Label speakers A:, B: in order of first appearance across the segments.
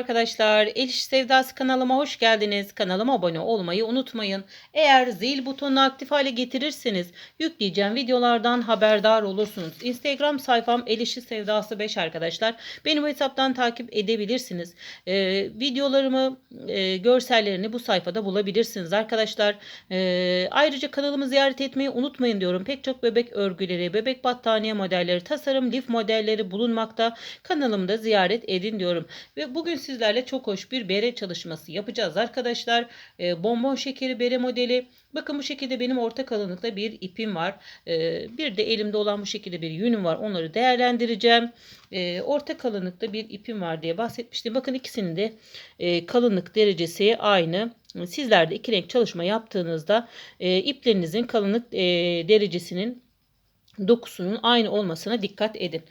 A: Arkadaşlar El İş Sevdası kanalıma hoş geldiniz. Kanalıma abone olmayı unutmayın. Eğer zil butonunu aktif hale getirirseniz yükleyeceğim videolardan haberdar olursunuz. Instagram sayfam El İşi Sevdası 5 arkadaşlar. Beni bu hesaptan takip edebilirsiniz. Ee, videolarımı, e, görsellerini bu sayfada bulabilirsiniz arkadaşlar. Ee, ayrıca kanalımı ziyaret etmeyi unutmayın diyorum. Pek çok bebek örgüleri, bebek battaniye modelleri, tasarım lif modelleri bulunmakta. Kanalımda ziyaret edin diyorum. Ve bugün sizlerle çok hoş bir bere çalışması yapacağız arkadaşlar. E, bonbon şekeri bere modeli. Bakın bu şekilde benim orta kalınlıkta bir ipim var. E, bir de elimde olan bu şekilde bir yünüm var. Onları değerlendireceğim. E, orta kalınlıkta bir ipim var diye bahsetmiştim. Bakın ikisinin de e, kalınlık derecesi aynı. Sizler de iki renk çalışma yaptığınızda e, iplerinizin kalınlık e, derecesinin dokusunun aynı olmasına dikkat edin.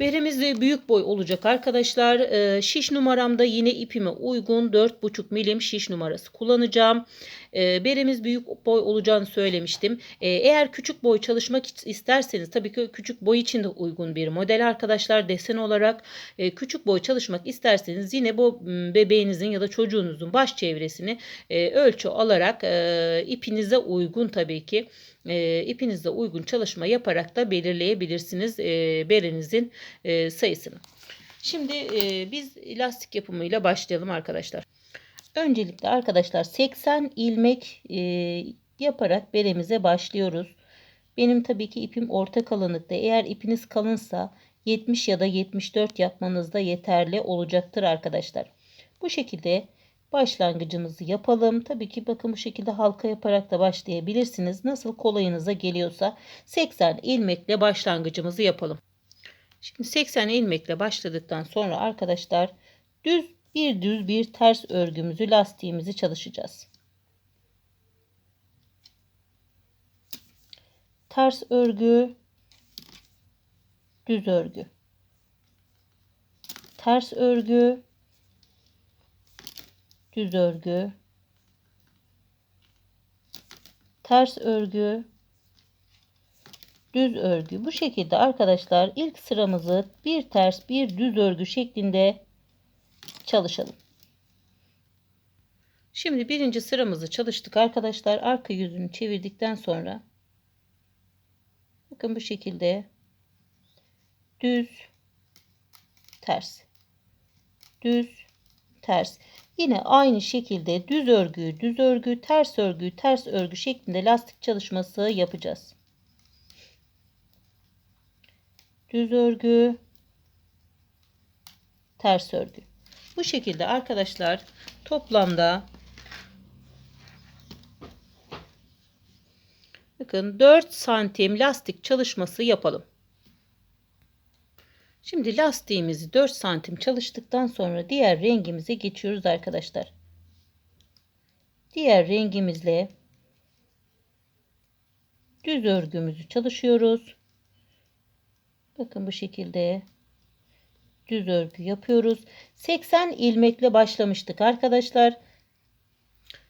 A: Beremiz de büyük boy olacak arkadaşlar. Ee, şiş numaramda yine ipime uygun 4,5 milim şiş numarası kullanacağım. Ee, beremiz büyük boy olacağını söylemiştim. Ee, eğer küçük boy çalışmak isterseniz tabii ki küçük boy için de uygun bir model arkadaşlar. Desen olarak e, küçük boy çalışmak isterseniz yine bu bebeğinizin ya da çocuğunuzun baş çevresini e, ölçü alarak e, ipinize uygun tabii ki e, ipinizle uygun çalışma yaparak da belirleyebilirsiniz e, berenizin e, sayısını. Şimdi e, biz lastik yapımıyla başlayalım arkadaşlar. Öncelikle arkadaşlar 80 ilmek e, yaparak beremize başlıyoruz. Benim tabii ki ipim orta kalınlıkta. Eğer ipiniz kalınsa 70 ya da 74 yapmanız da yeterli olacaktır arkadaşlar. Bu şekilde başlangıcımızı yapalım. Tabii ki bakın bu şekilde halka yaparak da başlayabilirsiniz. Nasıl kolayınıza geliyorsa 80 ilmekle başlangıcımızı yapalım. Şimdi 80 ilmekle başladıktan sonra arkadaşlar düz bir düz bir ters örgümüzü lastiğimizi çalışacağız. Ters örgü düz örgü. Ters örgü düz örgü. Ters örgü düz örgü. Bu şekilde arkadaşlar ilk sıramızı bir ters bir düz örgü şeklinde çalışalım. Şimdi birinci sıramızı çalıştık arkadaşlar. Arka yüzünü çevirdikten sonra bakın bu şekilde düz ters düz ters yine aynı şekilde düz örgü düz örgü ters örgü ters örgü şeklinde lastik çalışması yapacağız. Düz örgü ters örgü. Bu şekilde arkadaşlar toplamda bakın 4 santim lastik çalışması yapalım. Şimdi lastiğimizi 4 santim çalıştıktan sonra diğer rengimize geçiyoruz arkadaşlar. Diğer rengimizle düz örgümüzü çalışıyoruz. Bakın bu şekilde düz örgü yapıyoruz. 80 ilmekle başlamıştık arkadaşlar.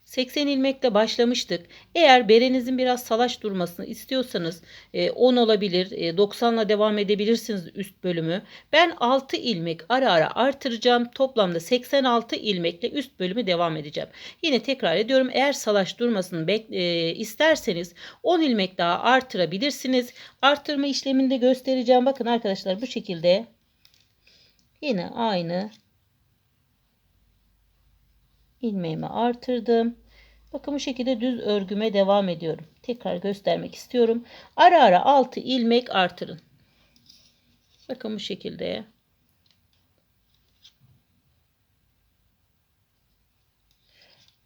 A: 80 ilmekle başlamıştık. Eğer berenizin biraz salaş durmasını istiyorsanız 10 e, olabilir. 90 ile devam edebilirsiniz üst bölümü. Ben 6 ilmek ara ara artıracağım. Toplamda 86 ilmekle üst bölümü devam edeceğim. Yine tekrar ediyorum. Eğer salaş durmasını e, isterseniz 10 ilmek daha artırabilirsiniz. Artırma işlemini de göstereceğim. Bakın arkadaşlar bu şekilde yine aynı ilmeğimi artırdım. Bakın bu şekilde düz örgüme devam ediyorum. Tekrar göstermek istiyorum. Ara ara 6 ilmek artırın. Bakın bu şekilde.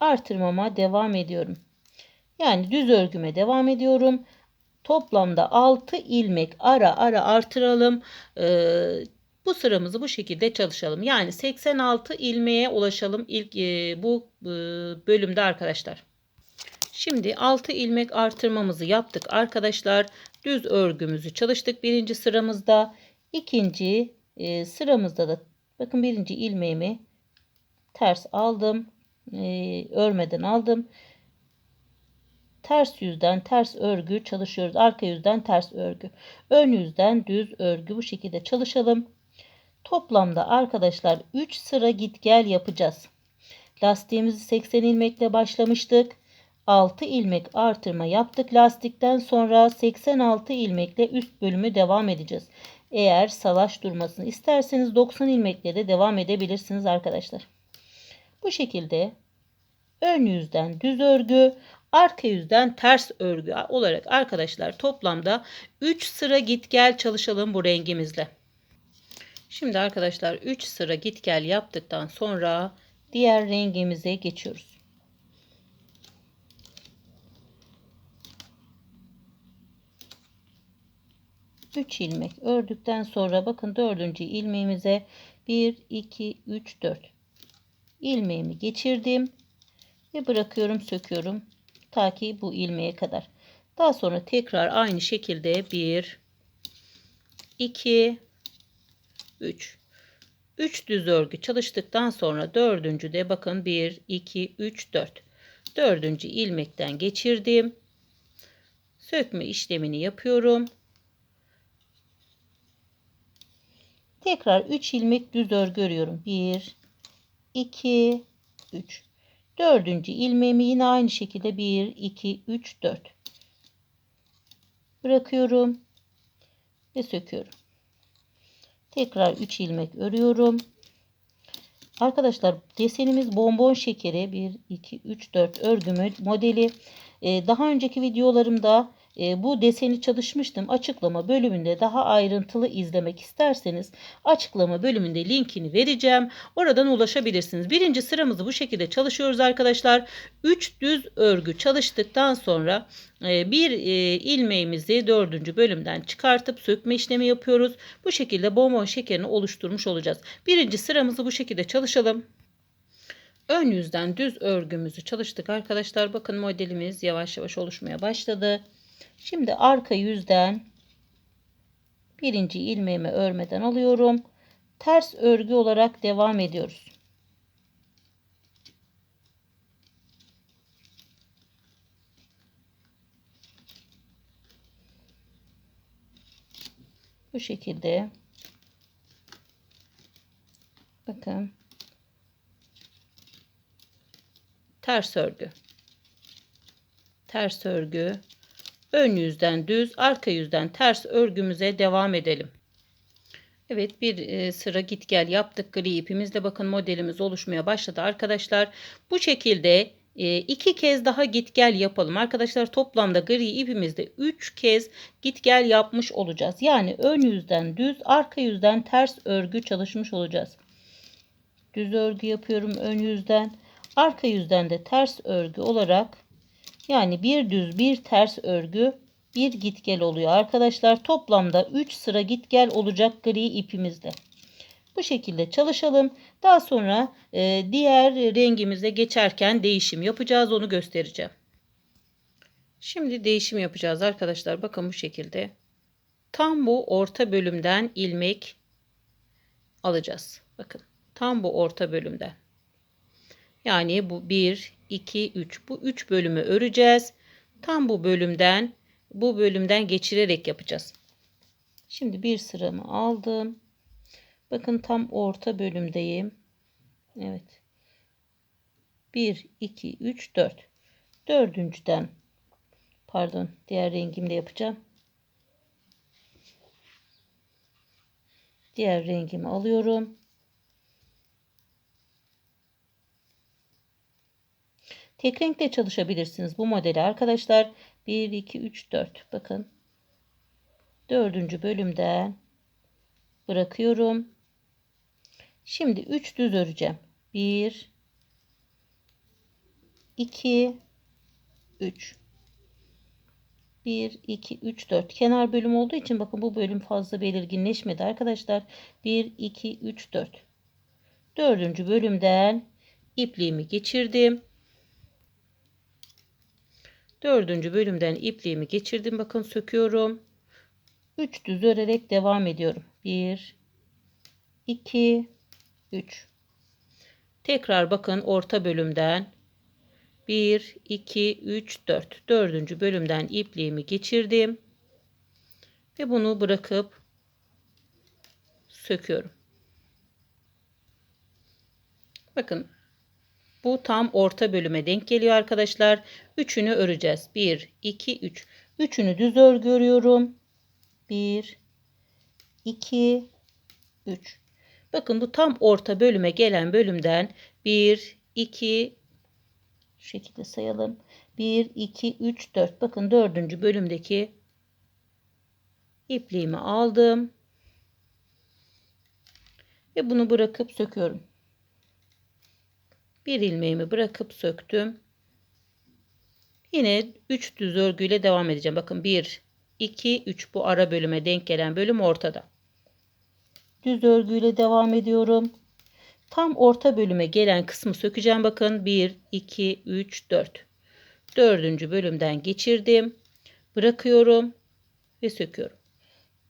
A: Artırmama devam ediyorum. Yani düz örgüme devam ediyorum. Toplamda 6 ilmek ara ara artıralım. Ee, bu sıramızı bu şekilde çalışalım. Yani 86 ilmeğe ulaşalım ilk e, bu e, bölümde arkadaşlar. Şimdi 6 ilmek artırmamızı yaptık arkadaşlar. Düz örgümüzü çalıştık birinci sıramızda. ikinci e, sıramızda da bakın birinci ilmeğimi ters aldım. E, örmeden aldım. Ters yüzden ters örgü çalışıyoruz. Arka yüzden ters örgü. Ön yüzden düz örgü bu şekilde çalışalım. Toplamda arkadaşlar 3 sıra git gel yapacağız. Lastiğimizi 80 ilmekle başlamıştık. 6 ilmek artırma yaptık lastikten sonra 86 ilmekle üst bölümü devam edeceğiz. Eğer salaş durmasını isterseniz 90 ilmekle de devam edebilirsiniz arkadaşlar. Bu şekilde ön yüzden düz örgü, arka yüzden ters örgü olarak arkadaşlar toplamda 3 sıra git gel çalışalım bu rengimizle. Şimdi arkadaşlar 3 sıra git gel yaptıktan sonra diğer rengimize geçiyoruz. Üç ilmek ördükten sonra bakın dördüncü ilmeğimize 1 2 3 4 ilmeğimi geçirdim ve bırakıyorum söküyorum ta ki bu ilmeğe kadar. Daha sonra tekrar aynı şekilde 1 2 3 3 düz örgü çalıştıktan sonra dördüncü de bakın 1 2 3 4 dördüncü ilmekten geçirdim. Sökme işlemini yapıyorum. Tekrar 3 ilmek düz örgü örüyorum. 1 2 3 Dördüncü ilmeğimi yine aynı şekilde 1 2 3 4 bırakıyorum ve söküyorum. Tekrar 3 ilmek örüyorum. Arkadaşlar desenimiz bonbon şekeri 1 2 3 4 örgü modeli. Ee, daha önceki videolarımda e, bu deseni çalışmıştım. Açıklama bölümünde daha ayrıntılı izlemek isterseniz açıklama bölümünde linkini vereceğim. Oradan ulaşabilirsiniz. Birinci sıramızı bu şekilde çalışıyoruz arkadaşlar. 3 düz örgü çalıştıktan sonra e, bir e, ilmeğimizi dördüncü bölümden çıkartıp sökme işlemi yapıyoruz. Bu şekilde bonbon şekerini oluşturmuş olacağız. Birinci sıramızı bu şekilde çalışalım. Ön yüzden düz örgümüzü çalıştık arkadaşlar. Bakın modelimiz yavaş yavaş oluşmaya başladı. Şimdi arka yüzden birinci ilmeğimi örmeden alıyorum. Ters örgü olarak devam ediyoruz. Bu şekilde bakın ters örgü ters örgü ön yüzden düz arka yüzden ters örgümüze devam edelim. Evet bir e, sıra git gel yaptık gri ipimizle bakın modelimiz oluşmaya başladı arkadaşlar. Bu şekilde e, iki kez daha git gel yapalım arkadaşlar toplamda gri ipimizde 3 kez git gel yapmış olacağız. Yani ön yüzden düz arka yüzden ters örgü çalışmış olacağız. Düz örgü yapıyorum ön yüzden arka yüzden de ters örgü olarak yani bir düz bir ters örgü bir git gel oluyor arkadaşlar. Toplamda 3 sıra git gel olacak gri ipimizde. Bu şekilde çalışalım. Daha sonra e, diğer rengimize geçerken değişim yapacağız. Onu göstereceğim. Şimdi değişim yapacağız arkadaşlar. Bakın bu şekilde. Tam bu orta bölümden ilmek alacağız. Bakın tam bu orta bölümden. Yani bu 1, 2, 3. Bu 3 bölümü öreceğiz. Tam bu bölümden bu bölümden geçirerek yapacağız. Şimdi bir sıramı aldım. Bakın tam orta bölümdeyim. Evet. 1, 2, 3, 4. Dördüncüden pardon diğer rengimle yapacağım. Diğer rengimi alıyorum. Tek renkle çalışabilirsiniz bu modeli arkadaşlar. 1, 2, 3, 4. Bakın. Dördüncü bölümden bırakıyorum. Şimdi 3 düz öreceğim. 1, 2, 3. 1, 2, 3, 4. Kenar bölüm olduğu için bakın bu bölüm fazla belirginleşmedi arkadaşlar. 1, 2, 3, 4. Dördüncü bölümden ipliğimi geçirdim. Dördüncü bölümden ipliğimi geçirdim. Bakın söküyorum. 3 düz örerek devam ediyorum. 1 2 3 Tekrar bakın orta bölümden 1 2 3 4 dördüncü bölümden ipliğimi geçirdim. Ve bunu bırakıp söküyorum. Bakın bu tam orta bölüme denk geliyor arkadaşlar. Üçünü öreceğiz. 1, 2, 3. Üçünü düz örgü örüyorum. 1, 2, 3. Bakın bu tam orta bölüme gelen bölümden 1, 2, şu şekilde sayalım. 1, 2, 3, 4. Bakın dördüncü bölümdeki ipliğimi aldım. Ve bunu bırakıp söküyorum. Bir ilmeğimi bırakıp söktüm. Yine 3 düz örgüyle devam edeceğim. Bakın 1, 2, 3 bu ara bölüme denk gelen bölüm ortada. Düz örgüyle devam ediyorum. Tam orta bölüme gelen kısmı sökeceğim. Bakın 1, 2, 3, 4. Dördüncü bölümden geçirdim. Bırakıyorum ve söküyorum.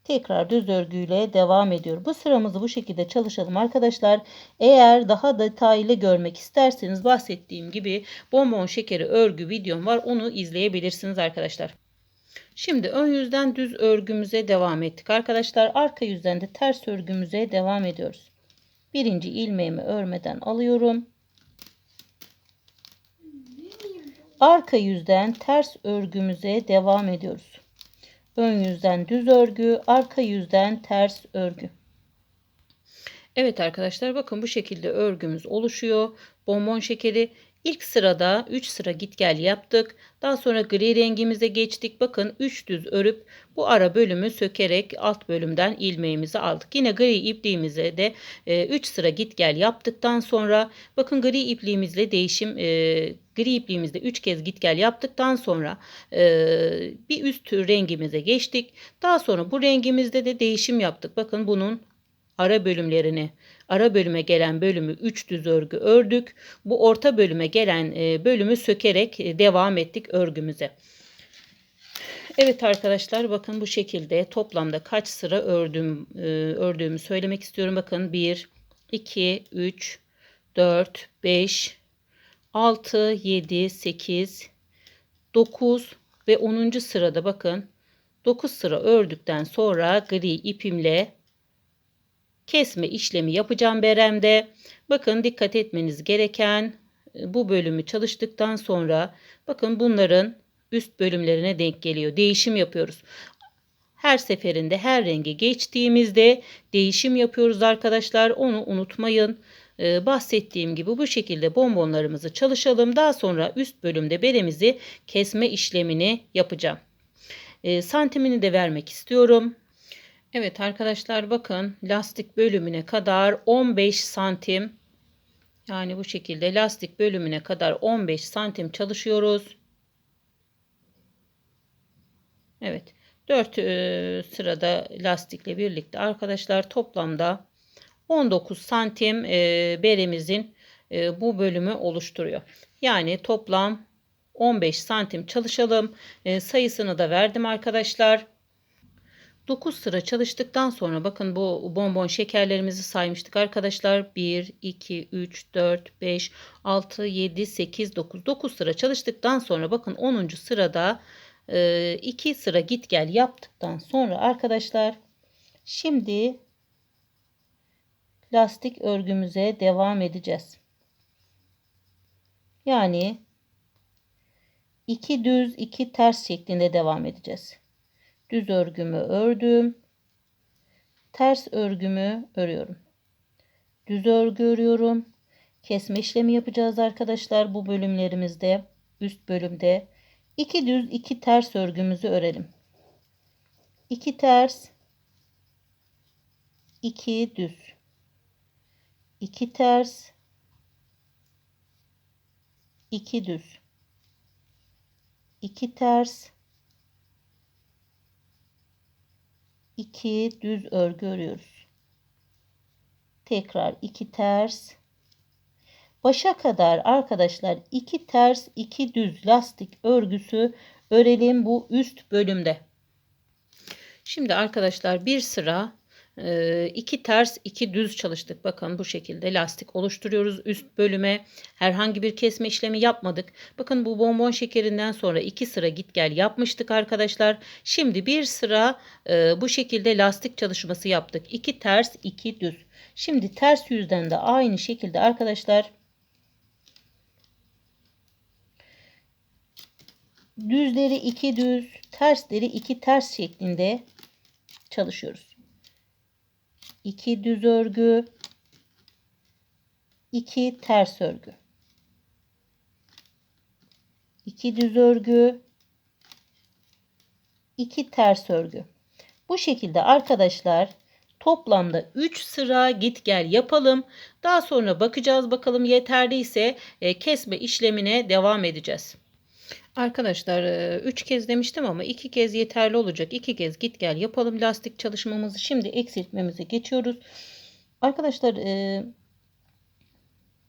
A: Tekrar düz örgüyle devam ediyorum. Bu sıramızı bu şekilde çalışalım arkadaşlar. Eğer daha detaylı görmek isterseniz bahsettiğim gibi bonbon şekeri örgü videom var. Onu izleyebilirsiniz arkadaşlar. Şimdi ön yüzden düz örgümüze devam ettik arkadaşlar. Arka yüzden de ters örgümüze devam ediyoruz. Birinci ilmeğimi örmeden alıyorum. Arka yüzden ters örgümüze devam ediyoruz. Ön yüzden düz örgü, arka yüzden ters örgü. Evet arkadaşlar bakın bu şekilde örgümüz oluşuyor. Bonbon şekeri ilk sırada 3 sıra git gel yaptık. Daha sonra gri rengimize geçtik. Bakın 3 düz örüp bu ara bölümü sökerek alt bölümden ilmeğimizi aldık. Yine gri ipliğimize de 3 sıra git gel yaptıktan sonra bakın gri ipliğimizle değişim e, gri ipliğimizde 3 kez git gel yaptıktan sonra e, bir üst rengimize geçtik. Daha sonra bu rengimizde de değişim yaptık. Bakın bunun ara bölümlerini ara bölüme gelen bölümü 3 düz örgü ördük. Bu orta bölüme gelen e, bölümü sökerek e, devam ettik örgümüze. Evet arkadaşlar bakın bu şekilde toplamda kaç sıra ördüm e, ördüğümü söylemek istiyorum. Bakın 1 2 3 4 5 6 7 8 9 ve 10. sırada bakın 9 sıra ördükten sonra gri ipimle kesme işlemi yapacağım beremde. Bakın dikkat etmeniz gereken e, bu bölümü çalıştıktan sonra bakın bunların üst bölümlerine denk geliyor. Değişim yapıyoruz. Her seferinde her rengi geçtiğimizde değişim yapıyoruz arkadaşlar. Onu unutmayın. Ee, bahsettiğim gibi bu şekilde bonbonlarımızı çalışalım. Daha sonra üst bölümde beremizi kesme işlemini yapacağım. Ee, santimini de vermek istiyorum. Evet arkadaşlar bakın lastik bölümüne kadar 15 santim yani bu şekilde lastik bölümüne kadar 15 santim çalışıyoruz. Evet 4 e, sırada lastikle birlikte arkadaşlar toplamda 19 santim e, beremizin e, bu bölümü oluşturuyor. Yani toplam 15 santim çalışalım. E, sayısını da verdim arkadaşlar. 9 sıra çalıştıktan sonra bakın bu bonbon şekerlerimizi saymıştık arkadaşlar. 1, 2, 3, 4, 5, 6, 7, 8, 9. 9 sıra çalıştıktan sonra bakın 10. sırada 2 e, sıra git gel yaptıktan sonra arkadaşlar şimdi lastik örgümüze devam edeceğiz. Yani 2 düz 2 ters şeklinde devam edeceğiz düz örgümü ördüm. Ters örgümü örüyorum. Düz örgü örüyorum. Kesme işlemi yapacağız arkadaşlar bu bölümlerimizde. Üst bölümde. 2 düz 2 ters örgümüzü örelim. 2 ters 2 düz 2 ters 2 düz 2 ters 2 düz örgü örüyoruz. Tekrar 2 ters. Başa kadar arkadaşlar 2 ters 2 düz lastik örgüsü örelim bu üst bölümde. Şimdi arkadaşlar bir sıra iki ters iki düz çalıştık. Bakın bu şekilde lastik oluşturuyoruz üst bölüme. Herhangi bir kesme işlemi yapmadık. Bakın bu bonbon şekerinden sonra iki sıra git gel yapmıştık arkadaşlar. Şimdi bir sıra e, bu şekilde lastik çalışması yaptık. İki ters iki düz. Şimdi ters yüzden de aynı şekilde arkadaşlar düzleri iki düz, tersleri iki ters şeklinde çalışıyoruz. 2 düz örgü, 2 ters örgü. 2 düz örgü, 2 ters örgü. Bu şekilde arkadaşlar toplamda 3 sıra git gel yapalım. Daha sonra bakacağız bakalım yeterliyse e, kesme işlemine devam edeceğiz. Arkadaşlar 3 kez demiştim ama 2 kez yeterli olacak. 2 kez git gel yapalım lastik çalışmamızı. Şimdi eksiltmemize geçiyoruz. Arkadaşlar e,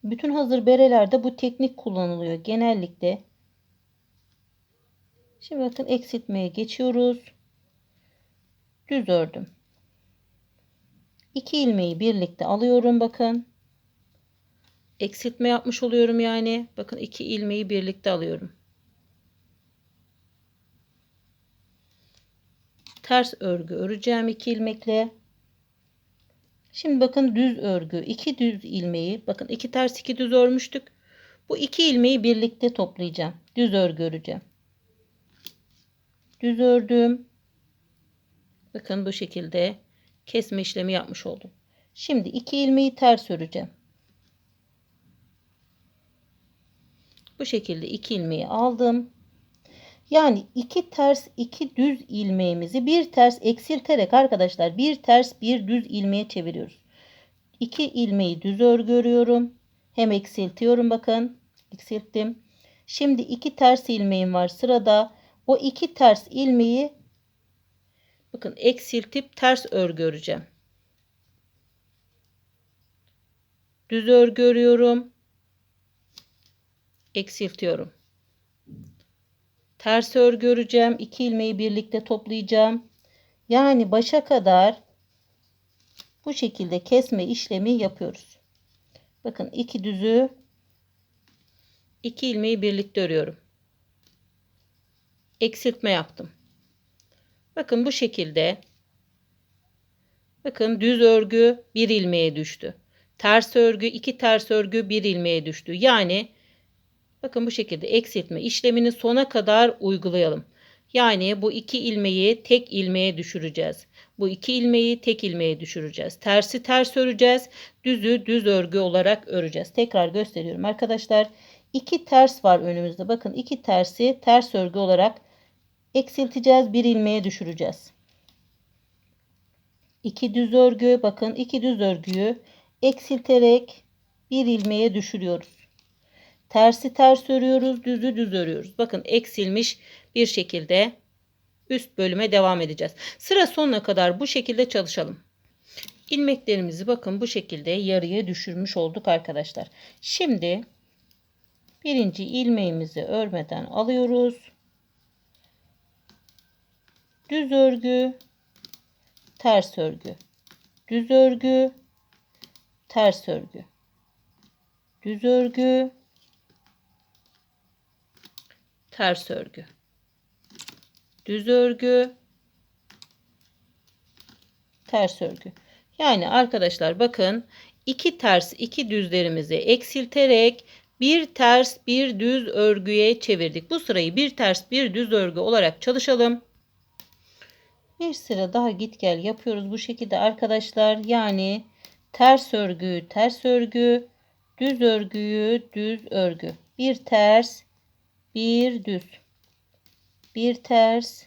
A: bütün hazır berelerde bu teknik kullanılıyor genellikle. Şimdi bakın eksiltmeye geçiyoruz. Düz ördüm. 2 ilmeği birlikte alıyorum bakın. Eksiltme yapmış oluyorum yani. Bakın 2 ilmeği birlikte alıyorum. Ters örgü öreceğim iki ilmekle. Şimdi bakın düz örgü iki düz ilmeği bakın iki ters iki düz örmüştük. Bu iki ilmeği birlikte toplayacağım. Düz örgü öreceğim. Düz ördüm. Bakın bu şekilde kesme işlemi yapmış oldum. Şimdi iki ilmeği ters öreceğim. Bu şekilde iki ilmeği aldım. Yani iki ters iki düz ilmeğimizi bir ters eksilterek arkadaşlar bir ters bir düz ilmeğe çeviriyoruz. İki ilmeği düz örgü. Hem eksiltiyorum bakın. Eksilttim. Şimdi iki ters ilmeğim var sırada. O iki ters ilmeği bakın eksiltip ters örgü öreceğim. Düz örgü örüyorum. Eksiltiyorum. Ters örgü öreceğim. 2 ilmeği birlikte toplayacağım. Yani başa kadar bu şekilde kesme işlemi yapıyoruz. Bakın iki düzü iki ilmeği birlikte örüyorum. Eksiltme yaptım. Bakın bu şekilde bakın düz örgü bir ilmeğe düştü. Ters örgü iki ters örgü bir ilmeğe düştü. Yani Bakın bu şekilde eksiltme işlemini sona kadar uygulayalım. Yani bu iki ilmeği tek ilmeğe düşüreceğiz. Bu iki ilmeği tek ilmeğe düşüreceğiz. Tersi ters öreceğiz. Düzü düz örgü olarak öreceğiz. Tekrar gösteriyorum arkadaşlar. İki ters var önümüzde. Bakın iki tersi ters örgü olarak eksilteceğiz. Bir ilmeğe düşüreceğiz. İki düz örgü. Bakın iki düz örgüyü eksilterek bir ilmeğe düşürüyoruz. Tersi ters örüyoruz, düzü düz örüyoruz. Bakın eksilmiş bir şekilde üst bölüme devam edeceğiz. Sıra sonuna kadar bu şekilde çalışalım. İlmeklerimizi bakın bu şekilde yarıya düşürmüş olduk arkadaşlar. Şimdi birinci ilmeğimizi örmeden alıyoruz. Düz örgü, ters örgü, düz örgü, ters örgü, düz örgü, ters örgü. Düz örgü, ters örgü. Yani arkadaşlar bakın iki ters iki düzlerimizi eksilterek bir ters bir düz örgüye çevirdik. Bu sırayı bir ters bir düz örgü olarak çalışalım. Bir sıra daha git gel yapıyoruz bu şekilde arkadaşlar. Yani ters örgü ters örgü düz örgüyü düz örgü. Bir ters bir düz, bir ters,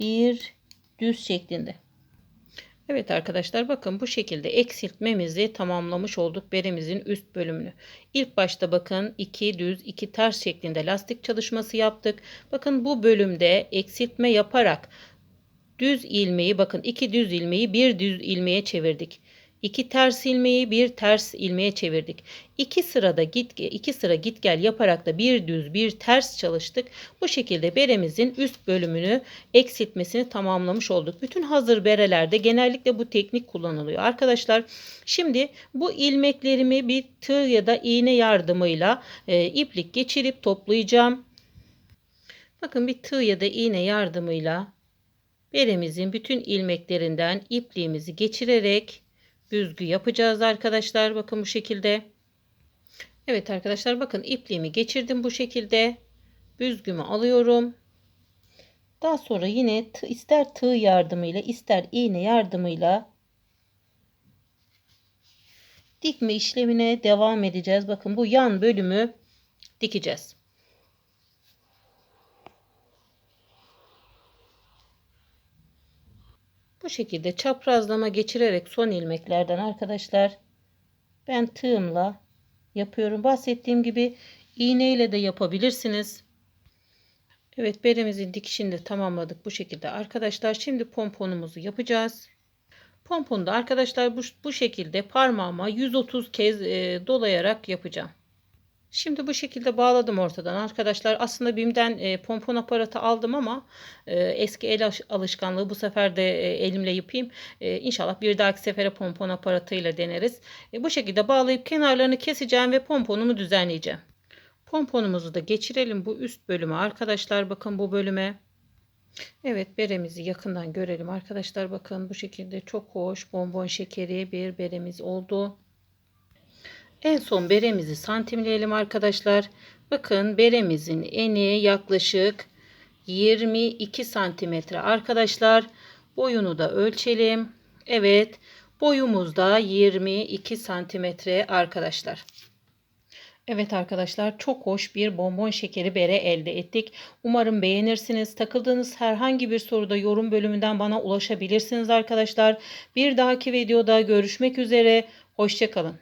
A: bir düz şeklinde. Evet arkadaşlar bakın bu şekilde eksiltmemizi tamamlamış olduk beremizin üst bölümünü. İlk başta bakın iki düz iki ters şeklinde lastik çalışması yaptık. Bakın bu bölümde eksiltme yaparak düz ilmeği bakın iki düz ilmeği bir düz ilmeğe çevirdik. İki ters ilmeği bir ters ilmeğe çevirdik. İki sırada git iki sıra git gel yaparak da bir düz bir ters çalıştık. Bu şekilde beremizin üst bölümünü eksiltmesini tamamlamış olduk. Bütün hazır berelerde genellikle bu teknik kullanılıyor. Arkadaşlar şimdi bu ilmeklerimi bir tığ ya da iğne yardımıyla e, iplik geçirip toplayacağım. Bakın bir tığ ya da iğne yardımıyla beremizin bütün ilmeklerinden ipliğimizi geçirerek büzgü yapacağız arkadaşlar. Bakın bu şekilde. Evet arkadaşlar bakın ipliğimi geçirdim bu şekilde. Büzgümü alıyorum. Daha sonra yine ister tığ yardımıyla ister iğne yardımıyla dikme işlemine devam edeceğiz. Bakın bu yan bölümü dikeceğiz. Bu şekilde çaprazlama geçirerek son ilmeklerden arkadaşlar ben tığımla yapıyorum. Bahsettiğim gibi iğneyle de yapabilirsiniz. Evet beremizin dikişini de tamamladık bu şekilde arkadaşlar. Şimdi pomponumuzu yapacağız. Pomponu da arkadaşlar bu, bu şekilde parmağıma 130 kez e, dolayarak yapacağım. Şimdi bu şekilde bağladım ortadan arkadaşlar. Aslında BİM'den e, pompon aparatı aldım ama e, eski el alışkanlığı bu sefer de e, elimle yapayım. E, inşallah bir dahaki sefere pompon aparatıyla deneriz. E, bu şekilde bağlayıp kenarlarını keseceğim ve pomponumu düzenleyeceğim. Pomponumuzu da geçirelim bu üst bölüme arkadaşlar. Bakın bu bölüme. Evet beremizi yakından görelim arkadaşlar. Bakın bu şekilde çok hoş bonbon şekeri bir beremiz oldu. En son beremizi santimleyelim arkadaşlar. Bakın beremizin eni yaklaşık 22 santimetre arkadaşlar. Boyunu da ölçelim. Evet boyumuz da 22 santimetre arkadaşlar. Evet arkadaşlar çok hoş bir bonbon şekeri bere elde ettik. Umarım beğenirsiniz. Takıldığınız herhangi bir soruda yorum bölümünden bana ulaşabilirsiniz arkadaşlar. Bir dahaki videoda görüşmek üzere. Hoşçakalın.